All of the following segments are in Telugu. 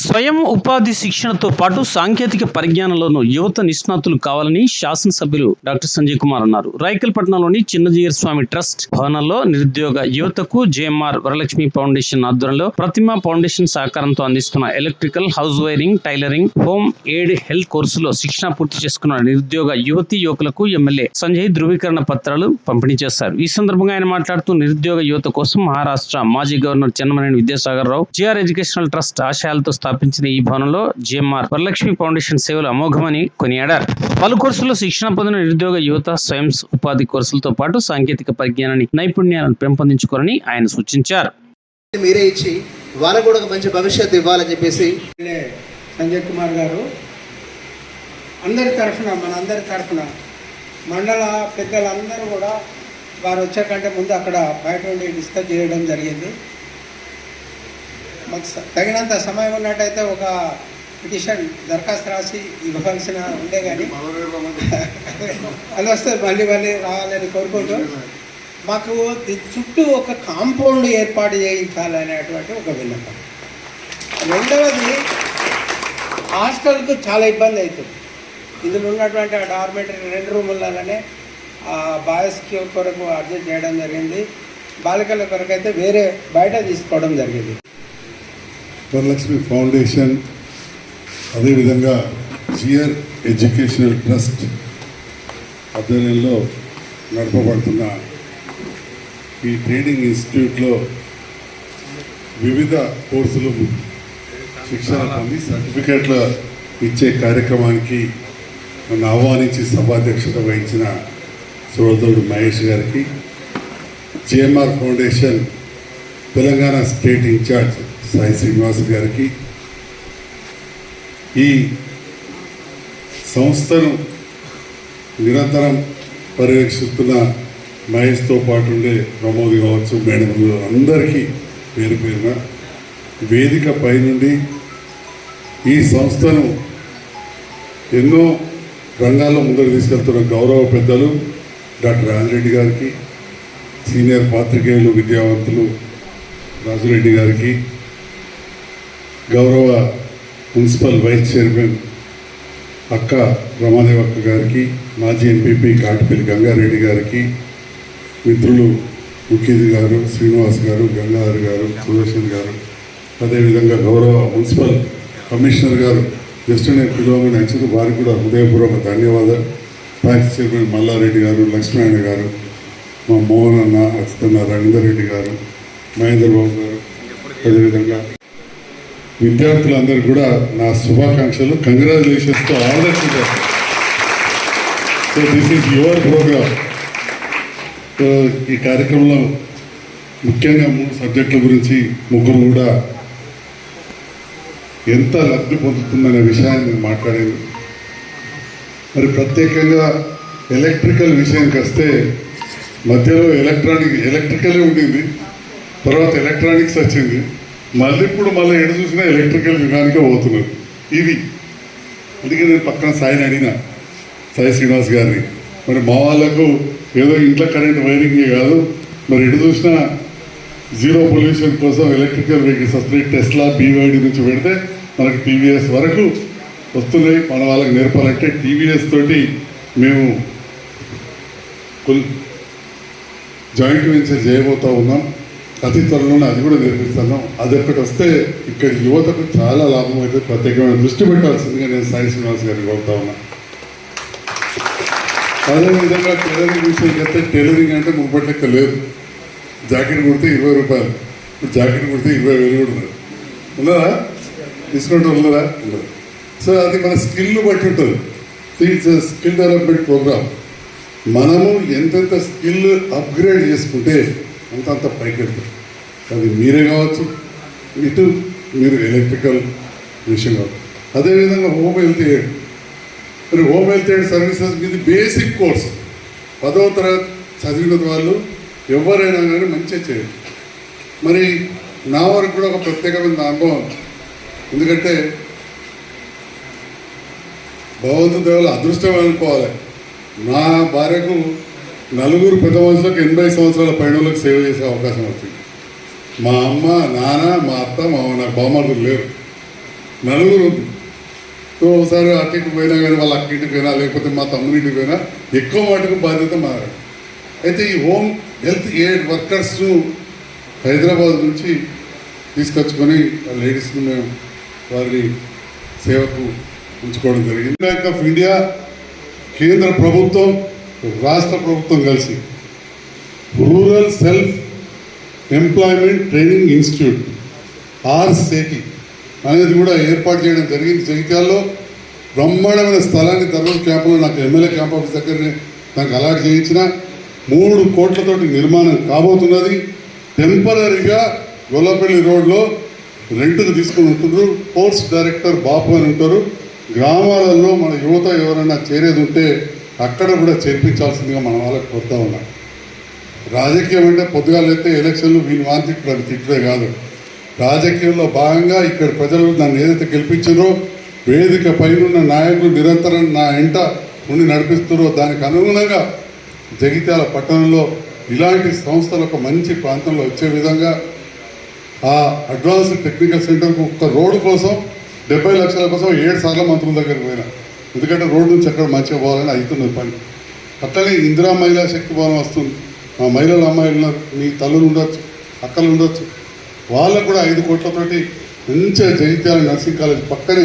స్వయం ఉపాధి శిక్షణతో పాటు సాంకేతిక పరిజ్ఞానంలోనూ యువత నిష్ణాతులు కావాలని శాసనసభ్యులు డాక్టర్ సంజయ్ కుమార్ అన్నారు. రాయకల్పట్నంలోని చిన్నజీయర్ స్వామి ట్రస్ట్ భవనంలో నిరుద్యోగ యువతకు జేఎంఆర్ వరలక్ష్మి ఫౌండేషన్ ఆధ్వర్యంలో ప్రతిమ ఫౌండేషన్ సహకారంతో అందిస్తున్న electrical house wiring tailoring home aid health కోర్సులో శిక్షణ పూర్తి చేసుకున్న నిరుద్యోగ యువతి యువకులకు ఎమ్మెల్యే సంజయ్ ధృవీకరణ పత్రాలు పంపిణీ చేశారు. ఈ సందర్భంగా ఆయన మాట్లాడుతూ నిరుద్యోగ యువత కోసం మహారాష్ట్ర మాజీ governor Chennamaneni Vidyasagar Rao G R educational trust ఆశయాలతో స్థాపించిన ఈ భవనంలో జిఎంఆర్ వరలక్ష్మి ఫౌండేషన్ సేవలు అమోఘమని కొనియాడారు. పలు కోర్సుల్లో శిక్షణ పొందిన నిరుద్యోగ యువత స్వయం ఉపాధి కోర్సులతో పాటు సాంకేతిక పరిజ్ఞానాన్ని నైపుణ్యాలను పెంపొందించుకోవాలని ఆయన సూచించారు. మీరే ఇచ్చి వాళ్ళకు కూడా ఒక మంచి భవిష్యత్తు ఇవ్వాలని చెప్పేసి సంజయ్ కుమార్ గారు. అందరి తరఫున మన అందరి తరఫున మండల పెద్దలందరూ కూడా వారు వచ్చాకంటే ముందు అక్కడ బయట ఉండి డిస్కస్ చేయడం జరిగింది. మాకు తగినంత సమయం ఉన్నట్టయితే ఒక పిటిషన్ దరఖాస్తు రాసి ఇవ్వాల్సిన ఉండే కానీ అది వస్తే మళ్ళీ మళ్ళీ రావాలని కోరుకుంటూ. మాకు చుట్టూ ఒక కాంపౌండ్ ఏర్పాటు చేయించాలనేటువంటి ఒక విన్నపం. రెండవది హాస్టల్కు చాలా ఇబ్బంది అవుతుంది. ఇందులో ఉన్నటువంటి ఆ డార్మెటరీ రెండు రూములలోనే ఆ బాయ్స్కి కొరకు అడ్జస్ట్ చేయడం జరిగింది. బాలికల కొరకు అయితే వేరే బయట తీసుకోవడం జరిగింది. వరలక్ష్మి ఫౌండేషన్ అదేవిధంగా జిఆర్ ఎడ్యుకేషనల్ ట్రస్ట్ ఆధ్వర్యంలో నడపబడుతున్న ఈ ట్రైనింగ్ ఇన్స్టిట్యూట్లో వివిధ కోర్సులు శిక్షణ పొంది సర్టిఫికేట్లు ఇచ్చే కార్యక్రమానికి నన్ను ఆహ్వానించి సభాధ్యక్షత వహించిన సోదరుడు మహేష్ గారికి G M R foundation Telangana state incharge Sai Srinivas గారికి ఈ సంస్థను నిరంతరం పర్యవేక్షిస్తున్న మహేష్తో పాటు ఉండే ప్రమోద్ కావచ్చు మేడం అందరికీ పేరు పేరున వేదిక పైనుండి ఈ సంస్థను ఎన్నో రంగాల్లో ముందుకు తీసుకెళ్తున్న గౌరవ పెద్దలు డాక్టర్ రాజిరెడ్డి గారికి సీనియర్ పాత్రికేయులు విద్యావంతులు రాజురెడ్డి గారికి గౌరవ మున్సిపల్ వైస్ చైర్మన్ అక్క రమాదేవక్క గారికి మాజీ ఎంపీపీ కాటిపల్లి గంగారెడ్డి గారికి మిత్రులు ముఖ్యది గారు శ్రీనివాస్ గారు గంగాధర్ గారు సుదర్శన్ గారు అదేవిధంగా గౌరవ మున్సిపల్ కమిషనర్ గారు జస్ట్ నేను పిలువగా నచ్చింది వారికి కూడా హృదయపూర్వక ధన్యవాదాలు. వైస్ చైర్మన్ మల్లారెడ్డి గారు లక్ష్మీనారాయణ గారు మా మోహన్ అన్న అచ్యుతన్న రవీందర్ రెడ్డి గారు మహేందర్ బాబు గారు అదేవిధంగా విద్యార్థులందరూ కూడా నా శుభాకాంక్షలు. కంగ్రాచులేషన్స్తో all the so this is your programme so ఈ కార్యక్రమంలో ముఖ్యంగా మూడు సబ్జెక్టుల గురించి ముగ్గురు కూడా ఎంత లబ్ధి పొందుతుందనే విషయాన్ని నేను మాట్లాడాను మరి ప్రత్యేకంగా ఎలక్ట్రికల్ విషయానికి వస్తే మధ్యలో ఎలక్ట్రానిక్ ఎలక్ట్రికలే ఉండింది. తర్వాత ఎలక్ట్రానిక్స్ వచ్చింది. మళ్ళీ ఇప్పుడు మళ్ళీ ఎడ చూసినా ఎలక్ట్రికల్ విధానికే పోతున్నారు. ఇది. అందుకే నేను పక్కన సాయిని అడిగిన సాయి శ్రీనివాస్ గారిని మరి మా వాళ్ళకు ఏదో ఇంట్లో కరెంట్ వైరింగే కాదు మరి ఎటు చూసినా జీరో పొల్యూషన్ కోసం ఎలక్ట్రికల్ వెహికల్స్ వస్తున్నాయి. టెస్లా బీవైడి నుంచి పెడితే మనకి టీవీఎస్ వరకు వస్తున్నాయి. మన వాళ్ళకి నేర్పాలంటే టీవీఎస్ తోటి మేము జాయింట్ వెంచర్ చేయబోతా ఉన్నాం. అతి త్వరలోనే అది కూడా నేర్పిస్తున్నాం అది ఒక్కటి వస్తే ఇక్కడ యువతకు చాలా లాభం అయితే ప్రత్యేకమైన దృష్టి పెట్టాల్సిందిగా నేను సాయి శ్రీనివాస్ గారిని కోరుతా ఉన్నా. అదేవిధంగా టైలరింగ్ విషయానికి అయితే టైలరింగ్ అంటే ముప్పటి లెక్క లేదు. జాకెట్ కుడితే ఇరవై రూపాయలు. ఇప్పుడు జాకెట్ కుడితే ఇరవై వేలు కూడా ఉన్నదా డిస్కౌంట్ ఉన్నదా ఉండదు? సో అది మన స్కిల్ బట్టి ఉంటుంది. ఇట్స్ స్కిల్ డెవలప్మెంట్ ప్రోగ్రామ్ మనము ఎంతెంత స్కిల్ అప్గ్రేడ్ చేసుకుంటే అంతంత పైకి వెళ్తారు అది మీరే కావచ్చు ఇటు మీరు ఎలక్ట్రికల్ మిషన్ కావచ్చు. అదేవిధంగా హోమ్ హెల్త్ ఎయిడ్ మరి హోమ్ హెల్త్ ఎయిడ్ సర్వీసెస్ ఇది బేసిక్ కోర్స్ పదవ తరగతి చదివిన వాళ్ళు ఎవరైనా కానీ మంచిగా చేయరు మరి నా వరకు కూడా ఒక ప్రత్యేకమైన అనుభవం. ఎందుకంటే భగవంతు దేవుల అదృష్టం అనుకోవాలి. నా భార్యకు నలుగురు పెద్ద మనుషులకు ఎనభై సంవత్సరాల పైనలకు సేవ చేసే అవకాశం వచ్చింది. మా అమ్మ నాన్న మా అత్త మా నాకు బామ్మర్దులు లేరు. నలుగురు ఉంది సో ఒకసారి అటు పోయినా కానీ వాళ్ళ అక్క ఇంటికి పోయినా లేకపోతే మా తమ్ముడింటికి పోయినా ఎక్కువ మటుకు బాధ్యత మా అయితే ఈ హోమ్ హెల్త్ ఎయిడ్ వర్కర్స్ను హైదరాబాద్ నుంచి తీసుకొచ్చుకొని ఆ లేడీస్ని మేము వారిని సేవకు ఉంచుకోవడం జరిగింది. బ్యాంక్ ఆఫ్ ఇండియా కేంద్ర ప్రభుత్వం రాష్ట్ర ప్రభుత్వం కలిసి rural self employment training institute RSETI. అనేది కూడా ఏర్పాటు చేయడం జరిగింది. జగిత్యాల్లో బ్రహ్మాండమైన స్థలాన్ని ధర్మం క్యాంపులో నాకు ఎమ్మెల్యే క్యాంప్ ఆఫీస్ దగ్గరనే నాకు అలాట్ చేయించిన మూడు కోట్లతోటి నిర్మాణం కాబోతున్నది. టెంపరీగా గొల్లపల్లి రోడ్లో రెంట్కు తీసుకుని ఉంటున్నారు. స్పోర్ట్స్ డైరెక్టర్ బాపు అని ఉంటారు. గ్రామాలలో మన యువత ఎవరైనా చేరేది ఉంటే అక్కడ కూడా చేర్పించాల్సిందిగా మన వాళ్ళకి కోరుతా ఉన్నాం. రాజకీయం అంటే పొద్దుగాలైతే ఎలక్షన్లు వీని వాంతి ఇక్కడ తిట్టే కాదు. రాజకీయంలో భాగంగా ఇక్కడ ప్రజలు నన్ను ఏదైతే గెలిపించారో వేదిక పైనున్న నాయకులు నిరంతరం నా ఎంట ఉండి నడిపిస్తారో దానికి అనుగుణంగా జగిత్యాల పట్టణంలో ఇలాంటి సంస్థలు ఒక మంచి ప్రాంతంలో వచ్చే విధంగా ఆ అడ్వాన్స్డ్ టెక్నికల్ సెంటర్కు ఒక్క రోడ్డు కోసం డెబ్బై లక్షల కోసం ఏడు సార్లు మంత్రుల దగ్గరికి పోయినా. ఎందుకంటే రోడ్డు నుంచి ఎక్కడ మంచిగా పోవాలని అవుతున్నది పని. అట్లనే ఇందిరా మహిళా శక్తి భవనం వస్తుంది. మా మహిళల అమ్మాయిలు ఉన్నారు. మీ తల్లులు ఉండొచ్చు అక్కలు ఉండొచ్చు. వాళ్ళకు కూడా ఐదు కోట్లతోటి మంచిగా జగిత్యాల నర్సింగ్ కాలేజ్ పక్కనే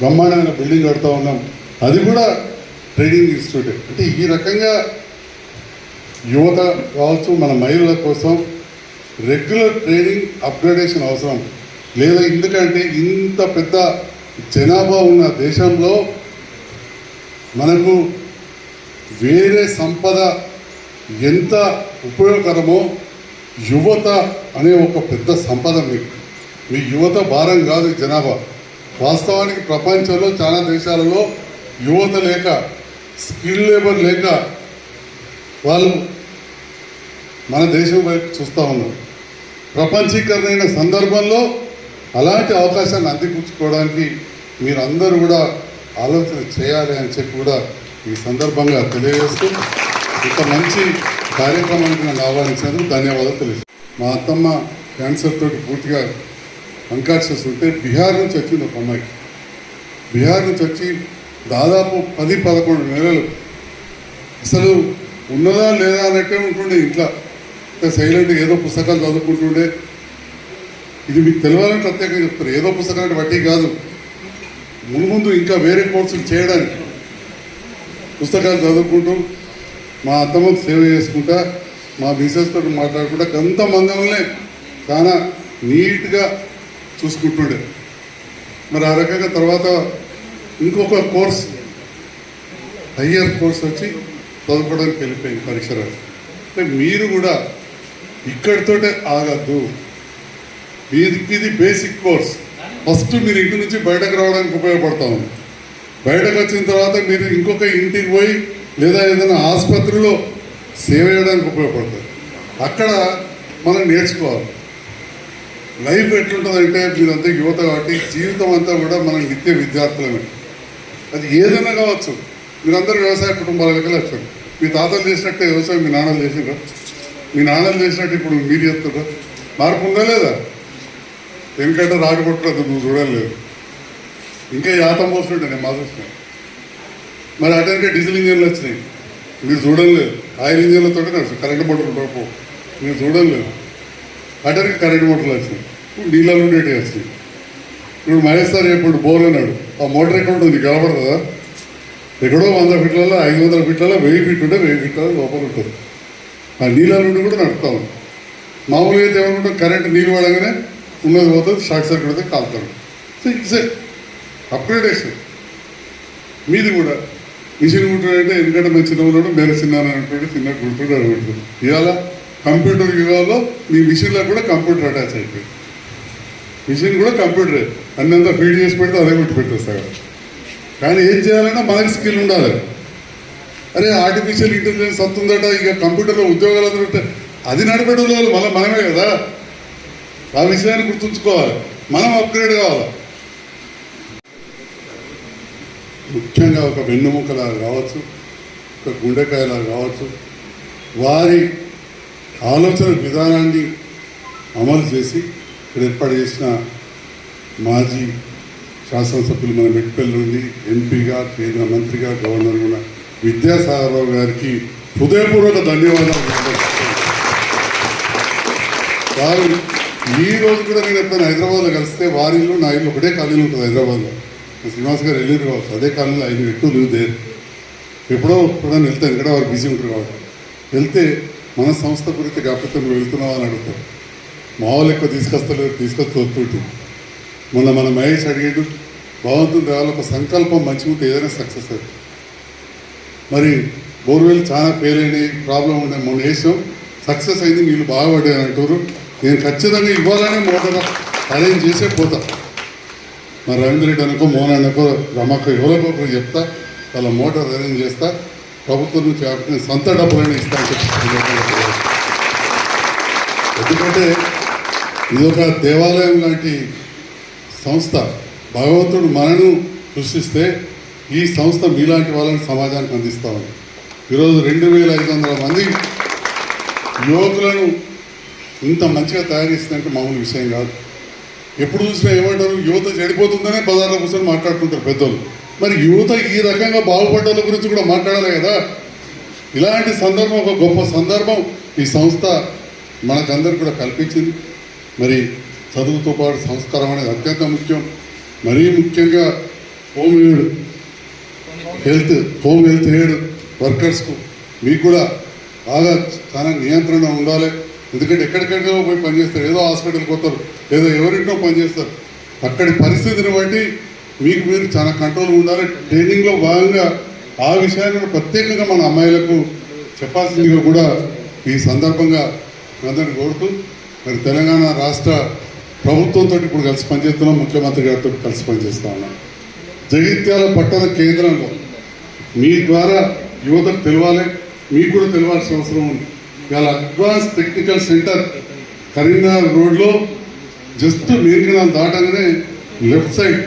బ్రహ్మాండమైన బిల్డింగ్ కడుతూ ఉన్నాం. అది కూడా ట్రైనింగ్ ఇన్స్టిట్యూట్. అంటే ఈ రకంగా యువత కావచ్చు మన మహిళల కోసం రెగ్యులర్ ట్రైనింగ్ అప్గ్రేడేషన్ అవసరం. లేదా ఎందుకంటే ఇంత పెద్ద జనాభా ఉన్న దేశంలో మనకు వేరే సంపద ఎంత ఉపయోగకరమో యువత అనే ఒక పెద్ద సంపద మీకు. మీ యువత భారం కాదు జనాభా. వాస్తవానికి ప్రపంచంలో చాలా దేశాలలో యువత లేక స్కిల్ లేబర్ లేక వాళ్ళు మన దేశం వైపు చూస్తూ ఉన్నారు. ప్రపంచీకరణ సందర్భంలో అలాంటి అవకాశాన్ని అందిపుచ్చుకోవడానికి మీరందరూ కూడా ఆలోచన చేయాలి అని చెప్పి కూడా ఈ సందర్భంగా తెలియజేస్తూ ఇంత మంచి కార్యక్రమానికి నన్ను ఆహ్వానించినందుకు ధన్యవాదాలు తెలియజేస్తాను మా అత్తమ్మ క్యాన్సర్ తోటి పూర్తిగా అన్కాన్షియస్ ఉంటే బీహార్ నుంచి వచ్చింది ఒక అమ్మాయికి బీహార్ నుంచి వచ్చి దాదాపు పది పదకొండు నెలలు అసలు ఉన్నదా లేదా అన్నట్టే ఉంటుండే ఇంట్లో. సైలెంట్ ఏదో పుస్తకాలు చదువుకుంటుండే. ఇది మీకు తెలియాలని ప్రత్యేకంగా చెప్తారు ఏదో పుస్తకాలు వడ్డీ బట్టి కాదు. ముందు ముందు ఇంకా వేరే కోర్సులు చేయడానికి పుస్తకాలు చదువుకుంటూ మా అత్తమ్మకు సేవ చేసుకుంటా మా బిజినెస్ తోటి మాట్లాడుకుంటా కొంత మందంలోనే చాలా నీట్గా చూసుకుంటుండే. మరి ఆ రకంగా తర్వాత ఇంకొక కోర్స్ హయ్యర్ కోర్స్ వచ్చి చదువుకోవడానికి వెళ్ళిపోయింది పరీక్ష అంటే మీరు కూడా ఇక్కడితోటే ఆగద్దు. ఇది ఇది బేసిక్ కోర్స్ ఫస్ట్ మీరు ఇంటి నుంచి బయటకు రావడానికి ఉపయోగపడతా. ఉంది బయటకు వచ్చిన తర్వాత మీరు ఇంకొక ఇంటికి పోయి లేదా ఏదైనా ఆసుపత్రిలో సేవ చేయడానికి ఉపయోగపడుతుంది అక్కడ మనం నేర్చుకోవాలి. లైఫ్ ఎట్లుంటుందంటే మీరంతా యువత కాబట్టి జీవితం అంతా కూడా మనం నిత్య విద్యార్థులమే. అది ఏదైనా కావచ్చు. మీరందరూ వ్యవసాయ కుటుంబాలకి వచ్చారు. మీ తాతలు చేసినట్టే వ్యవసాయం మీ నాన్నలు చేసిండ్రా మీ నాన్నలు చేసినట్టు ఇప్పుడు మీరు చేస్తుండ్రా మార్పు ఉందా లేదా? ఎందుకంటే రాకపోవట్లేదు నువ్వు చూడలేదు. ఇంకా యాతం పోస్తుంటే నేను మా మరి అటెంటే డీజిల్ ఇంజన్లు వచ్చినాయి. మీరు చూడలేదు. ఆయిల్ ఇంజన్లతో నడుచు కరెంట్ మోటార్లు పో మీరు చూడలేదు. అటెంట్ కరెంట్ మోటార్లు వచ్చినాయి. ఇప్పుడు నీళ్ళలు ఉండేవి వచ్చినాయి. ఇప్పుడు మహేష్ సార్ ఇప్పుడు బోర్ అన్నాడు ఆ మోటార్ ఎక్కడ ఉంటుంది? కనబడుతుందా ఎక్కడో వంద ఫీట్లలో ఐదు వందల ఫీట్లలో వెయ్యి ఫీట్ ఉంటే వెయ్యి ఫీట్ల లోపల ఉంటుంది. ఆ నీళ్ళ నుండి కూడా నడుపుతా. మామూలుగా అయితే ఏమనుకుంటాం? కరెంట్ నీళ్ళు పడగానే ఉన్నది పోతుంది షార్ట్ సర్క్యూట్ అయితే కాలుతాడు సో ఇట్స్ అప్గ్రేడేషన్ మీది కూడా. మిషన్ కుట్టాడంటే ఎందుకంటే మేము చిన్న ఉన్నాడు మేము చిన్న అనుకుంటే చిన్న కుట్టుడు అనుకుంటుంది ఇవాళ కంప్యూటర్ యుగాల్లో మీ మిషన్లో కూడా కంప్యూటర్ అటాచ్ అయిపోయింది. మిషన్ కూడా కంప్యూటరే. అన్నంతా ఫీడ్ చేసి పెడితే అదే పెట్టి పెట్టేస్తారు కానీ ఏం చేయాలన్నా మనకి స్కిల్ ఉండాలి. అరే ఆర్టిఫిషియల్ ఇంటెలిజెన్స్ వస్తుందట ఇక కంప్యూటర్లో ఉద్యోగాలు అందరూ అది నడిపేటోళ్ళు మళ్ళీ మనమే కదా. ఆ విషయాన్ని గుర్తుంచుకోవాలి. మనం అప్గ్రేడ్ కావాలి. ముఖ్యంగా ఒక వెన్నుముకలాగా కావచ్చు ఒక గుండెకాయలాగా కావచ్చు వారి ఆలోచన విధానాన్ని అమలు చేసి ఇక్కడ ఏర్పాటు చేసిన మాజీ శాసనసభ్యులు మన మెట్పల్లి నుండి ఎంపీగా కేంద్ర మంత్రిగా గవర్నర్ ఉన్న విద్యాసాగరరావు గారికి హృదయపూర్వక ధన్యవాదాలు. వారు ఈ రోజు కూడా నేను ఎప్పుడైనా హైదరాబాద్లో కలిస్తే వారి ఇల్లు నా ఇల్లు ఒకటే కాలనీలో ఉంటుంది హైదరాబాద్లో. శ్రీనివాస్ గారు వెళ్ళారు కావచ్చు అదే కాలనీలో ఐదు ఎక్కువ లేవు దేర్ ఎప్పుడో ఎప్పుడైనా వెళ్తాను ఇక్కడ వారు బిజీ ఉంటారు కాబట్టి. వెళ్తే మన సంస్థ గురించి కాకపోతే నువ్వు వెళ్తున్నావా అని అడుగుతారు. మా వాళ్ళు ఎక్కువ తీసుకొస్తలేరు తీసుకొస్తూ వస్తుంటుంది మొన్న మన మహేష్ అడిగాడు బాగుంటుంది వాళ్ళ ఒక సంకల్పం మంచి ఉంటే ఏదైనా సక్సెస్ అవుతుంది మరి బోర్వెల్ చాలా ఫెయిల్ అయినాయి ప్రాబ్లం ఉండే మొన్న వేసాం సక్సెస్ అయింది నీళ్ళు బాగా పడ్డాయి అంటారు నేను ఖచ్చితంగా ఇవ్వాలని మోటార్ అరేంజ్ చేసే పోతా. మరి రవీంద్రెడ్డి అనుకో మోహన్ అనుకో రమక్క ఎవరికో చెప్తా వాళ్ళ మోటార్ అరేంజ్ చేస్తా ప్రభుత్వం నుంచి నేను సొంత డబ్బులైనా ఇస్తాను ఎందుకంటే ఇది ఒక దేవాలయం లాంటి సంస్థ. భగవంతుడు మనను సృష్టిస్తే ఈ సంస్థ మీలాంటి వాళ్ళని సమాజానికి అందిస్తా ఉంది. ఈరోజు రెండు వేల ఐదు వందల మంది యువకులను ఇంత మంచిగా తయారు చేసిందంటే మామూలు విషయం కాదు. ఎప్పుడు చూసినా ఏమంటారు? యువత చెడిపోతుందనే బజార్లో కూర్చొని మాట్లాడుతుంటారు పెద్దోళ్ళు. మరి యువత ఈ రకంగా బాగుపడ్డల గురించి కూడా మాట్లాడాలి కదా? ఇలాంటి సందర్భం ఒక గొప్ప సందర్భం ఈ సంస్థ మనకందరికి కూడా కల్పించింది. మరి చదువుతో పాటు సంస్కారం అనేది అత్యంత ముఖ్యం. మరీ ముఖ్యంగా home aid health home health aid వర్కర్స్కు మీకు కూడా బాగా చాలా నియంత్రణ ఉండాలి. ఎందుకంటే ఎక్కడికెక్కడో పోయి పనిచేస్తారు ఏదో హాస్పిటల్కి పోతారు. ఏదో ఎవరింటో పనిచేస్తారు అక్కడి పరిస్థితిని బట్టి మీకు మీరు చాలా కంట్రోల్ ఉండాలి. ట్రైనింగ్లో భాగంగా ఆ విషయాన్ని ప్రత్యేకంగా మన అమ్మాయిలకు చెప్పాల్సిందిగా కూడా ఈ సందర్భంగా అందరిని కోరుతూ మరి తెలంగాణ రాష్ట్ర ప్రభుత్వంతో ఇప్పుడు కలిసి పనిచేస్తున్నాం. ముఖ్యమంత్రి గారితో కలిసి పనిచేస్తా ఉన్నాం. జగిత్యాల పట్టణ కేంద్రంలో మీ ద్వారా యువతకు తెలవాలి. మీకు కూడా తెలవాల్సిన అవసరం ఉంది. ఇవాళ అడ్వాన్స్ టెక్నికల్ సెంటర్ కరీంనగర్ రోడ్లో జస్ట్ మీరికినాలు దాటగానే లెఫ్ట్ సైడ్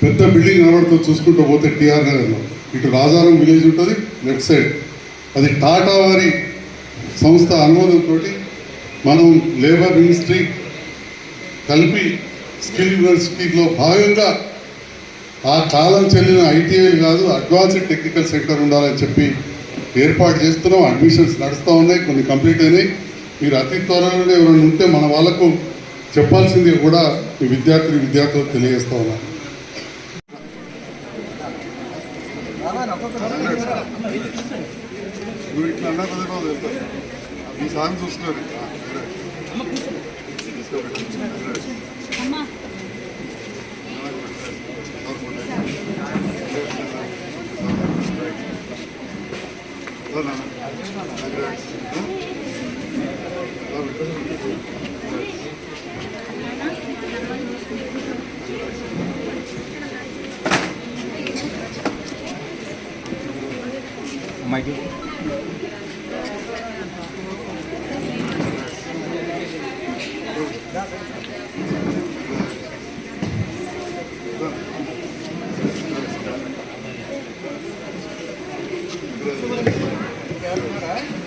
పెద్ద బిల్డింగ్ కనబడుతుంది చూసుకుంటూ పోతే టీఆర్ నగర్లో ఇటు రాజారం విలేజ్ ఉంటుంది లెఫ్ట్ సైడ్. అది టాటా వారి సంస్థ అనుమోదంతో మనం లేబర్ మినిస్ట్రీ కలిపి స్కిల్ యూనివర్సిటీలో భాగంగా ఆ కాలం చెల్లిన ఐటీఐలు కాదు అడ్వాన్స్డ్ టెక్నికల్ సెంటర్ ఉండాలని చెప్పి ఏర్పాటు చేస్తున్నాం అడ్మిషన్స్ నడుస్తూ ఉన్నాయి కొన్ని కంప్లీట్ అయినాయి. మీరు అతి త్వరలోనే ఎవరైనా ఉంటే మన వాళ్ళకు చెప్పాల్సింది కూడా ఈ విద్యార్థులు విద్యార్థులకు తెలియజేస్తా ఉన్నాను వెళ్తావు. ఈ సాంగ్ చూస్తున్నారు. అమ్మాయికి Thank you. Caralho.